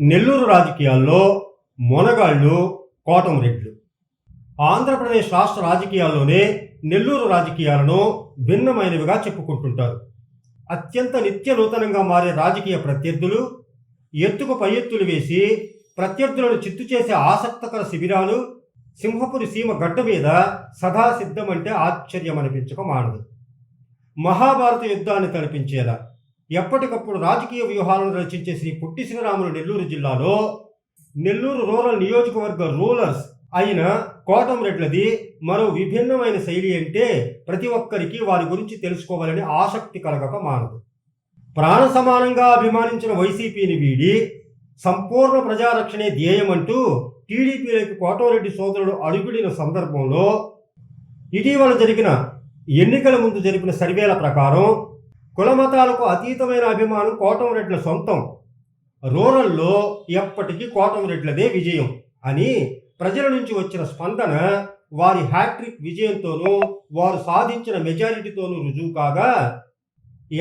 నెల్లూరు రాజకీయాల్లో మొనగాళ్ళు కోటంరెడ్లు ఆంధ్రప్రదేశ్ రాష్ట్ర రాజకీయాల్లోనే నెల్లూరు రాజకీయాలను భిన్నమైనవిగా చెప్పుకుంటుంటారు. అత్యంత నిత్య నూతనంగా మారే రాజకీయ ప్రత్యర్థులు ఎత్తుకు పై ఎత్తులు వేసి ప్రత్యర్థులను చిత్తు చేసే ఆసక్తకర శిబిరాలు సింహపురి సీమ గడ్డ మీద సదా సిద్ధమంటే ఆశ్చర్యం అనిపించక మానదు. మహాభారత యుద్ధాన్ని తలపించేలా ఎప్పటికప్పుడు రాజకీయ వ్యూహాలను రచించే శ్రీ పుట్టి శ్రీరాములు నెల్లూరు జిల్లాలో నెల్లూరు రూరల్ నియోజకవర్గ రూలర్స్ అయిన కోటంరెడ్లది మరో విభిన్నమైన శైలి అంటే ప్రతి ఒక్కరికి వారి గురించి తెలుసుకోవాలని ఆసక్తి కలగక మానదు. ప్రాణ సమానంగా అభిమానించిన వైసీపీని వీడి సంపూర్ణ ప్రజారక్షణే ధ్యేయమంటూ టీడీపీలోకి కోటంరెడ్డి సోదరుడు అడుగుడిన సందర్భంలో ఇటీవల జరిగిన ఎన్నికల ముందు జరిపిన సర్వేల ప్రకారం కులమతాలకు అతీతమైన అభిమానం కోటంరెడ్ల సొంతం. రూరల్లో ఎప్పటికీ కోటంరెడ్లదే విజయం అని ప్రజల నుంచి వచ్చిన స్పందన వారి హ్యాట్రిక్ విజయంతోనూ వారు సాధించిన మెజారిటీతోనూ రుజువు కాగా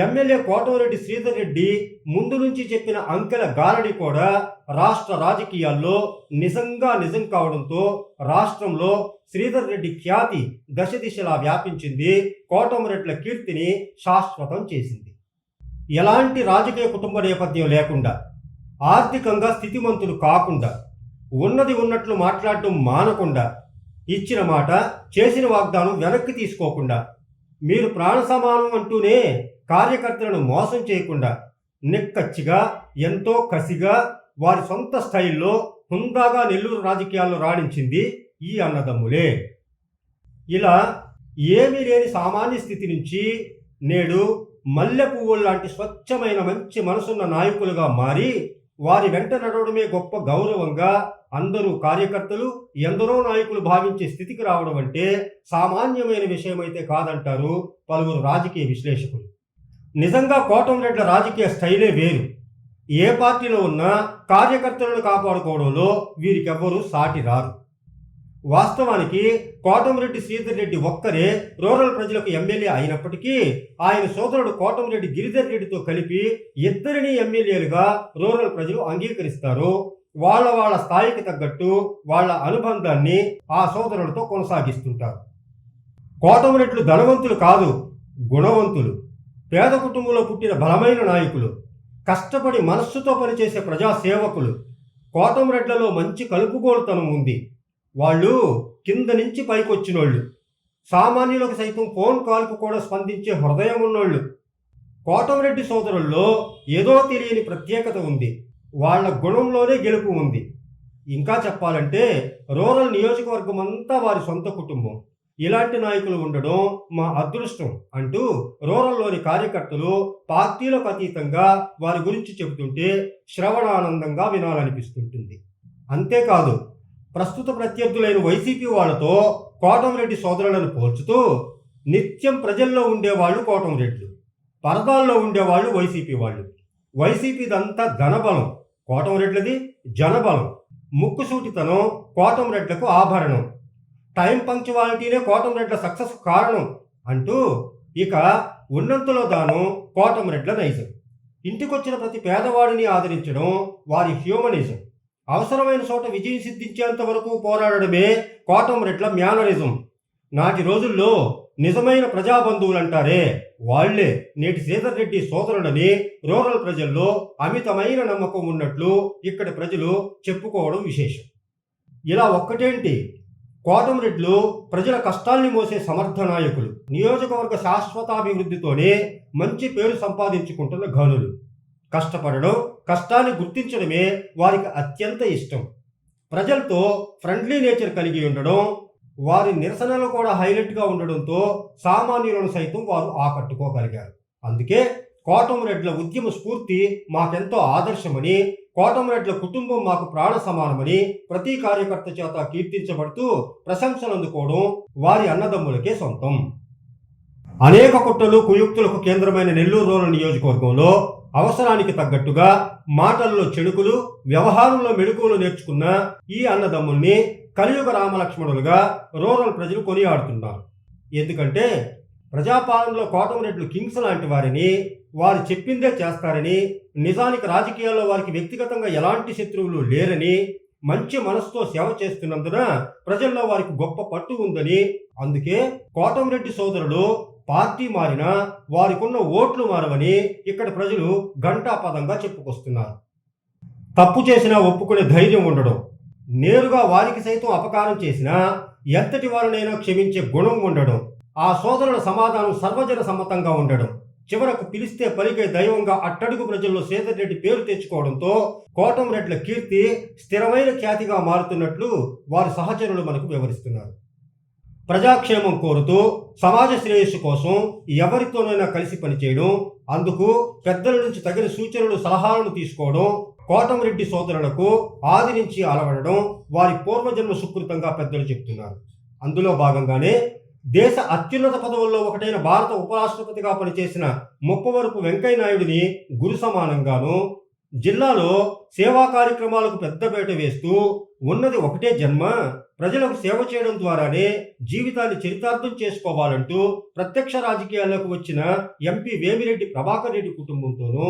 ఎమ్మెల్యే కోటమిరెడ్డి శ్రీధర్ రెడ్డి ముందు నుంచి చెప్పిన అంకెల గారడి కూడా రాష్ట్ర రాజకీయాల్లో నిజంగా నిజం కావడంతో రాష్ట్రంలో శ్రీధర్ రెడ్డి ఖ్యాతి దశ దిశలా వ్యాపించింది. కోటమిరెడ్ల కీర్తిని శాశ్వతం చేసింది. ఎలాంటి రాజకీయ కుటుంబ నేపథ్యం లేకుండా ఆర్థికంగా స్థితిమంతులు కాకుండా ఉన్నది ఉన్నట్లు మాట్లాడటం మానకుండా ఇచ్చిన మాట చేసిన వాగ్దానం వెనక్కి తీసుకోకుండా మీరు ప్రాణ సమానం అంటూనే కార్యకర్తలను మోసం చేయకుండా నిక్కచ్చిగా ఎంతో కసిగా వారి సొంత స్థాయిల్లో హుందాగా నెల్లూరు రాజకీయాల్లో రాణించింది ఈ అన్నదమ్ములే. ఇలా ఏమీ లేని సామాన్య స్థితి నుంచి నేడు మల్లె పువ్వులు లాంటి స్వచ్ఛమైన మంచి మనసున్న నాయకులుగా మారి వారి వెంట నడవడమే గొప్ప గౌరవంగా అందరూ కార్యకర్తలు ఎందరో నాయకులు భావించే స్థితికి రావడం అంటే సామాన్యమైన విషయమైతే కాదంటారు పలువురు రాజకీయ విశ్లేషకులు. నిజంగా కోటంరెడ్ల రాజకీయ స్టైలే వేరు. ఏ పార్టీలో ఉన్నా కార్యకర్తలను కాపాడుకోవడంలో వీరికెవ్వరూ సాటి రారు. వాస్తవానికి కోటంరెడ్డి శ్రీధర్ రెడ్డి ఒక్కరే రూరల్ ప్రజలకు ఎమ్మెల్యే అయినప్పటికీ ఆయన సోదరుడు కోటంరెడ్డి గిరిధర్ రెడ్డితో కలిపి ఇద్దరిని ఎమ్మెల్యేలుగా రూరల్ ప్రజలు అంగీకరిస్తారు. వాళ్ళ వాళ్ళ స్థాయికి తగ్గట్టు వాళ్ళ అనుబంధాన్ని ఆ సోదరులతో కొనసాగిస్తుంటారు. కోటమిరెడ్లు ధనవంతులు కాదు గుణవంతులు. పేద కుటుంబంలో పుట్టిన బలమైన నాయకులు కష్టపడి మనస్సుతో పనిచేసే ప్రజాసేవకులు కోటంరెడ్లలో మంచి కలుపుగోలుతనం ఉంది. వాళ్ళు కింద నుంచి పైకొచ్చినోళ్ళు. సామాన్యులకు సైతం ఫోన్ కాల్కు కూడా స్పందించే హృదయం ఉన్నోళ్ళు. కోటంరెడ్డి సోదరుల్లో ఏదో తెలియని ప్రత్యేకత ఉంది. వాళ్ళ గుణంలోనే గెలుపు ఉంది. ఇంకా చెప్పాలంటే రూరల్ నియోజకవర్గం అంతా వారి సొంత కుటుంబం. ఇలాంటి నాయకులు ఉండడం మా అదృష్టం అంటూ రూరల్లోని కార్యకర్తలు పార్టీలకు అతీతంగా వారి గురించి చెబుతుంటే శ్రవణానందంగా వినాలనిపిస్తుంటుంది. అంతేకాదు ప్రస్తుత ప్రత్యర్థులైన వైసీపీ వాళ్ళతో కోటంరెడ్డి సోదరులను పోల్చుతూ నిత్యం ప్రజల్లో ఉండేవాళ్ళు కోటంరెడ్లు పరదాల్లో ఉండేవాళ్ళు వైసీపీ వాళ్ళు. వైసీపీదంతా ధనబలం కోటంరెడ్లది జనబలం ముక్కుసూటితనం కోటంరెడ్లకు ఆభరణం. టైం పంక్చువాలిటీనే కోటంరెడ్ల సక్సెస్ కారణం అంటూ ఇక ఉన్నంతలో దాను కోటంరెడ్ల నైజం. ఇంటికొచ్చిన ప్రతి పేదవాడిని ఆదరించడం వారి హ్యూమనిజం. అవసరమైన చోట విజయం సిద్ధించేంత వరకు పోరాడడమే కోటంరెడ్ల మ్యానరిజం. నాటి రోజుల్లో నిజమైన ప్రజాబంధువులంటారే వాళ్ళే. నేటి శ్రీధర్ రెడ్డి సోదరులని రూరల్ ప్రజల్లో అమితమైన నమ్మకం ఉన్నట్లు ఇక్కడి ప్రజలు చెప్పుకోవడం విశేషం. ఇలా ఒక్కటేంటి? కోటంరెడ్లు ప్రజల కష్టాల్ని మోసే సమర్థ నాయకులు. నియోజకవర్గ శాశ్వతాభివృద్ధితోనే మంచి పేరు సంపాదించుకుంటున్న ఘనులు. కష్టపడడం కష్టాన్ని గుర్తించడమే వారికి అత్యంత ఇష్టం. ప్రజలతో ఫ్రెండ్లీ నేచర్ కలిగి ఉండడం వారి నిరసనలు కూడా హైలైట్గా ఉండడంతో సామాన్యులను సైతం వారు ఆకట్టుకోగలిగారు. అందుకే కోటమరెడ్ల ఉద్యమ స్ఫూర్తి మాకెంతో ఆదర్శమని కోటమరెడ్ల కుటుంబం మాకు ప్రాణ సమానమని ప్రతి కార్యకర్త చేత కీర్తించబడుతూ ప్రశంసలు అందుకోవడం వారి అన్నదమ్ములకే సొంతం. అనేక కుట్రలు కుయుక్తులకు కేంద్రమైన నెల్లూరు రూరల్ నియోజకవర్గంలో అవసరానికి తగ్గట్టుగా మాటల్లో చెడుకులు వ్యవహారంలో మెడుకులు నేర్చుకున్న ఈ అన్నదమ్ముల్ని కలియుగ రామలక్ష్మణులుగా రూరల్ ప్రజలు కొనియాడుతున్నారు. ఎందుకంటే ప్రజాపాలనలో కోటమరెడ్లు కింగ్స్ లాంటి వారిని వారు చెప్పిందే చేస్తారని నిజానికి రాజకీయాల్లో వారికి వ్యక్తిగతంగా ఎలాంటి శత్రువులు లేరని మంచి మనసుతో సేవ చేస్తున్నందున ప్రజల్లో వారికి గొప్ప పట్టు ఉందని అందుకే కోటమిరెడ్డి సోదరులు పార్టీ మారినా వారికున్న ఓట్లు మారవని ఇక్కడ ప్రజలు ఘంటాపదంగా చెప్పుకొస్తున్నారు. తప్పు చేసినా ఒప్పుకునే ధైర్యం ఉండడం నేరుగా వారికి సైతం అపకారం చేసినా ఎంతటి వారినైనా క్షమించే గుణం ఉండడం ఆ సోదరుల సమాధానం సర్వజన సమ్మతంగా ఉండడం చివరకు పిలిస్తే పలికే దైవంగా అట్టడుగు ప్రజల్లో సేదర్ రెడ్డి పేరు తెచ్చుకోవడంతో కోటంరెడ్ల కీర్తి స్థిరమైన ఖ్యాతిగా మారుతున్నట్లు వారి సహచరులు మనకు వివరిస్తున్నారు. ప్రజాక్షేమం కోరుతూ సమాజ శ్రేయస్సు కోసం ఎవరితోనైనా కలిసి పనిచేయడం అందుకు పెద్దల నుంచి తగిన సూచనలు సలహాలను తీసుకోవడం కోటమిరెడ్డి సోదరులకు ఆది నుంచి అలవడడం వారి పూర్వజన్మ సుకృతంగా పెద్దలు చెప్తున్నారు. అందులో భాగంగానే దేశ అత్యున్నత పదవుల్లో ఒకటైన భారత ఉపరాష్ట్రపతిగా పనిచేసిన ముప్పవరపు వెంకయ్య నాయుడిని గురు సమానంగాను జిల్లాలో సేవా కార్యక్రమాలకు పెద్దపేట వేస్తూ ఉన్నది ఒకటే జన్మ. ప్రజలకు సేవ చేయడం ద్వారానే జీవితాన్ని చరితార్థం చేసుకోవాలంటూ ప్రత్యక్ష రాజకీయాల్లోకి వచ్చిన ఎంపీ వేమిరెడ్డి ప్రభాకర్ రెడ్డి కుటుంబంతోనూ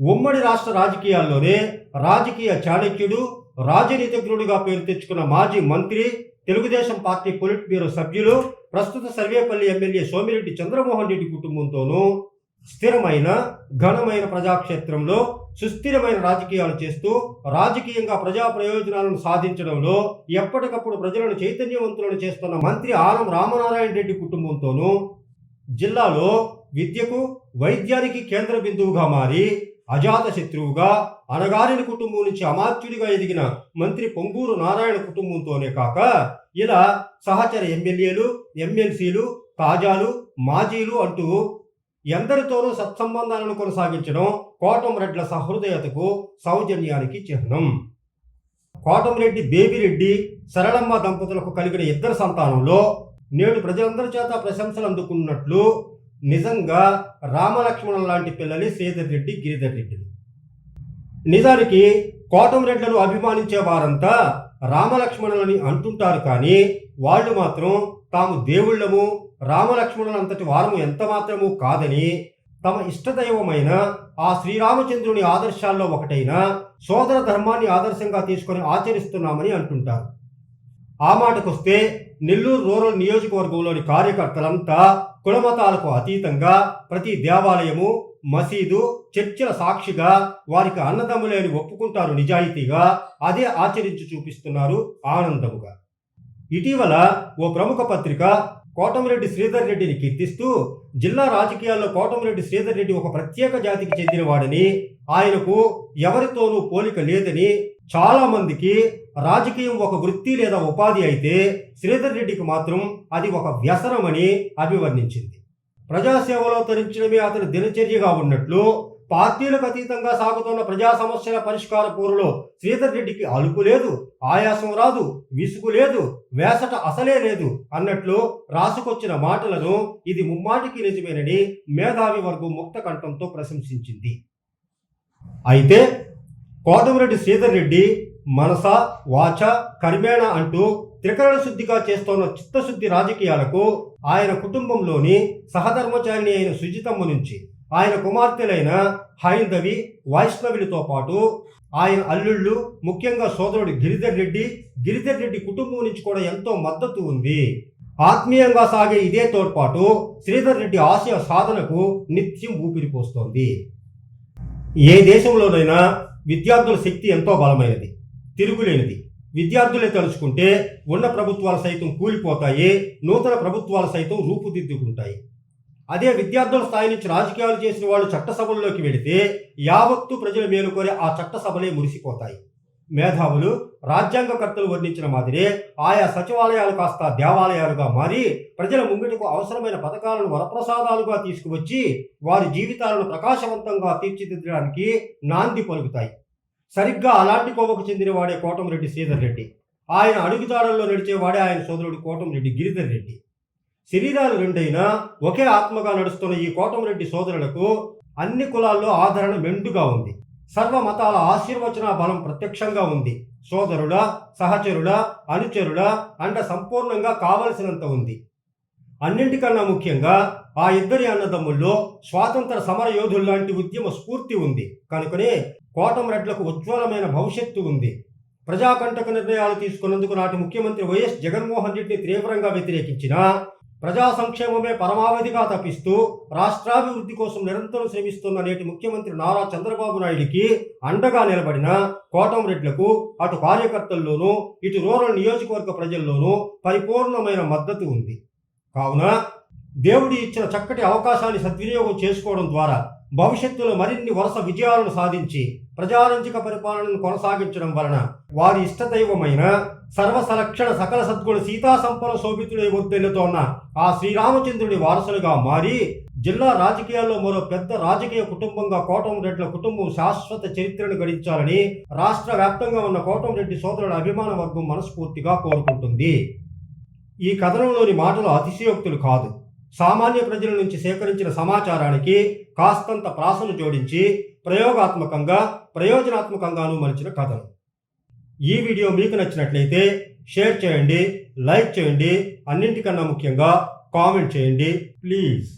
ఉమ్మడి రాష్ట్ర రాజకీయాల్లోనే రాజకీయ చాణక్యుడు రాజనీతిజ్ఞుడిగా పేరు తెచ్చుకున్న మాజీ మంత్రి తెలుగుదేశం పార్టీ పొలిట్ బ్యూరో సభ్యులు ప్రస్తుత సర్వేపల్లి ఎమ్మెల్యే సోమిరెడ్డి చంద్రమోహన్ రెడ్డి కుటుంబంతోనూ స్థిరమైన ఘనమైన ప్రజాక్షేత్రంలో సుస్థిరమైన రాజకీయాలు చేస్తూ రాజకీయంగా ప్రజా ప్రయోజనాలను సాధించడంలో ఎప్పటికప్పుడు ప్రజలను చైతన్యవంతులను చేస్తున్న మంత్రి ఆనం రామనారాయణ రెడ్డి కుటుంబంతోనూ జిల్లాలో విద్యకు వైద్యానికి కేంద్ర బిందువుగా మారి అజాత శత్రువుగా అనగారిన కుటుంబం నుంచి అమాత్యుడిగా ఎదిగిన మంత్రి పొంగూరు నారాయణ కుటుంబంతోనే కాక ఇలా సహచర ఎమ్మెల్యేలు ఎమ్మెల్సీలు తాజాలు మాజీలు అంటూ ఎందరితోనూ సత్సంబంధాలను కొనసాగించడం కోటంరెడ్ల సహృదయతకు సౌజన్యానికి చిహ్నం. కోటంరెడ్డి బేబిరెడ్డి సరళమ్మ దంపతులకు కలిగిన ఇద్దరు సంతానంలో నేడు ప్రజలందరి చేత ప్రశంసలు అందుకున్నట్లు నిజంగా రామలక్ష్మణుల లాంటి పిల్లలే శ్రీధర్ రెడ్డి గిరిధర్ రెడ్డిలు నిజానికి కోటమిరెడ్లను అభిమానించే వారంతా రామలక్ష్మణులని అంటుంటారు కానీ వాళ్ళు మాత్రం తాము దేవుళ్ళము రామలక్ష్మణులంతటి వారము ఎంత మాత్రము కాదని తమ ఇష్టదైవమైన ఆ శ్రీరామచంద్రుని ఆదర్శాల్లో ఒకటైన సోదర ధర్మాన్ని ఆదర్శంగా తీసుకొని ఆచరిస్తున్నామని అంటుంటారు. ఆ మాటకొస్తే నెల్లూరు రూరల్ నియోజకవర్గంలోని కార్యకర్తలంతా కులమతాలకు అతీతంగా ప్రతి దేవాలయము మసీదు చర్చిల సాక్షిగా వారికి అన్నదమ్ములేని ఒప్పుకుంటారు నిజాయితీగా. అదే ఆచరించి చూపిస్తున్నారు ఆనందముగా. ఇటీవల ఓ ప్రముఖ పత్రిక కోటమిరెడ్డి శ్రీధర్ రెడ్డిని కీర్తిస్తూ జిల్లా రాజకీయాల్లో కోటమిరెడ్డి శ్రీధర్ రెడ్డి ఒక ప్రత్యేక జాతికి చెందినవాడని ఆయనకు ఎవరితోనూ పోలిక లేదని చాలా మందికి రాజకీయం ఒక వృత్తి లేదా ఉపాధి అయితే శ్రీధర్ రెడ్డికి మాత్రం అది ఒక వ్యసనమని అభివర్ణించింది. ప్రజాసేవలో తరించడమే అతని దినచర్యగా ఉన్నట్లు పార్టీలకు అతీతంగా సాగుతున్న ప్రజా సమస్యల పరిష్కార పోరులో శ్రీధర్ రెడ్డికి అలుపు లేదు ఆయాసం రాదు విసుగు లేదు వేసట అసలే లేదు అన్నట్లు రాసుకొచ్చిన మాటలను ఇది ముమ్మాటికి నిజమేనని మేధావి వర్గం ముక్త కంఠంతో ప్రశంసించింది. అయితే కోటమిరెడ్డి శ్రీధర్ రెడ్డి మనస వాచ కర్మేణ అంటూ త్రికరణ శుద్ధిగా చేస్తోన్న చిత్తశుద్ధి రాజకీయాలకు ఆయన కుటుంబంలోని సహధర్మచారిణి అయిన సుజితమ్మ నుంచి ఆయన కుమార్తెలైన హైందవి వైష్ణవినితో పాటు ఆయన అల్లుళ్ళు ముఖ్యంగా సోదరుడు గిరిధర్ రెడ్డి. గిరిధర్ రెడ్డి కుటుంబం నుంచి కూడా ఎంతో మద్దతు ఉంది. ఆత్మీయంగా సాగే ఇదే తోడ్పాటు శ్రీధర్ రెడ్డి ఆశయ సాధనకు నిత్యం ఊపిరిపోస్తోంది ఏ దేశంలోనైనా విద్యార్థుల శక్తి ఎంతో బలమైనది తిరుగులేనిది. విద్యార్థులే తలుచుకుంటే ఉన్న ప్రభుత్వాలు సైతం కూలిపోతాయి నూతన ప్రభుత్వాలు సైతం రూపుదిద్దుకుంటాయి. అదే విద్యార్థుల స్థాయి నుంచి రాజకీయాలు చేసిన వాళ్ళు చట్టసభల్లోకి వెళితే యావత్తు ప్రజలు మేలుకొని ఆ చట్టసభలే మురిసిపోతాయి. మేధావులు రాజ్యాంగకర్తలు వర్ణించిన మాదిరే ఆయా సచివాలయాలు కాస్త దేవాలయాలుగా మారి ప్రజల ముంగిటకు అవసరమైన పథకాలను వరప్రసాదాలుగా తీసుకువచ్చి వారి జీవితాలను ప్రకాశవంతంగా తీర్చిదిద్దడానికి నాంది పలుకుతాయి. సరిగ్గా అలాంటి కోవకు చెందినవాడే కోటమిరెడ్డి శ్రీధర్ రెడ్డి. ఆయన అడుగుదారుల్లో నడిచేవాడే ఆయన సోదరుడు కోటమిరెడ్డి గిరిధర్ రెడ్డి. శరీరాలు రెండైనా ఒకే ఆత్మగా నడుస్తున్న ఈ కోటమిరెడ్డి సోదరులకు అన్ని కులాల్లో ఆదరణ మెండుగా ఉంది. సర్వ మతాల ఆశీర్వచన బలం ప్రత్యక్షంగా ఉంది. సోదరుల సహచరుల అనుచరుల అండ సంపూర్ణంగా కావలసినంత ఉంది. అన్నింటికన్నా ముఖ్యంగా ఆ ఇద్దరి అన్నదమ్ముల్లో స్వాతంత్ర సమర యోధుల్లాంటి ఉద్యమ స్ఫూర్తి ఉంది. కనుకనే కోటంరెడ్లకు ఉజ్వలమైన భవిష్యత్తు ఉంది. ప్రజాకంటక నిర్ణయాలు తీసుకున్నందుకు నాటి ముఖ్యమంత్రి వైఎస్ జగన్మోహన్ రెడ్డిని తీవ్రంగా వ్యతిరేకించిన ప్రజా సంక్షేమమే పరమావధిగా తప్పిస్తూ రాష్ట్రాభివృద్ధి కోసం నిరంతరం శ్రమిస్తున్న నేటి ముఖ్యమంత్రి నారా చంద్రబాబు నాయుడికి అండగా నిలబడిన కోటంరెడ్లకు అటు కార్యకర్తల్లోనూ ఇటు రూరల్ నియోజకవర్గ ప్రజల్లోనూ పరిపూర్ణమైన మద్దతు ఉంది. కావున దేవుడి ఇచ్చిన చక్కటి అవకాశాన్ని సద్వినియోగం చేసుకోవడం ద్వారా భవిష్యత్తులో మరిన్ని వరుస విజయాలను సాధించి ప్రజారంజక పరిపాలనను కొనసాగించడం వలన వారి ఇష్టదైవమైన సర్వసలక్షణ సకల సద్గుణ సీతా సంపన్న శోభితుడై వర్తిల్లుతోన్న ఆ శ్రీరామచంద్రుడి వారసులుగా మారి జిల్లా రాజకీయాల్లో మరో పెద్ద రాజకీయ కుటుంబంగా కోటంరెడ్ల కుటుంబం శాశ్వత చరిత్రను గడించాలని రాష్ట్ర వ్యాప్తంగా ఉన్న కోటంరెడ్డి సోదరుల అభిమాన వర్గం మనస్ఫూర్తిగా కోరుకుంటుంది. ఈ కథనంలోని మాటలు అతిశయోక్తులు కాదు. సామాన్య ప్రజల నుంచి సేకరించిన సమాచారానికి కాస్తంత ప్రాసను జోడించి ప్రయోగాత్మకంగా ప్రయోజనాత్మకంగాను మలిచిన కథను. ఈ వీడియో మీకు నచ్చినట్లయితే షేర్ చేయండి లైక్ చేయండి అన్నింటికన్నా ముఖ్యంగా కామెంట్ చేయండి ప్లీజ్.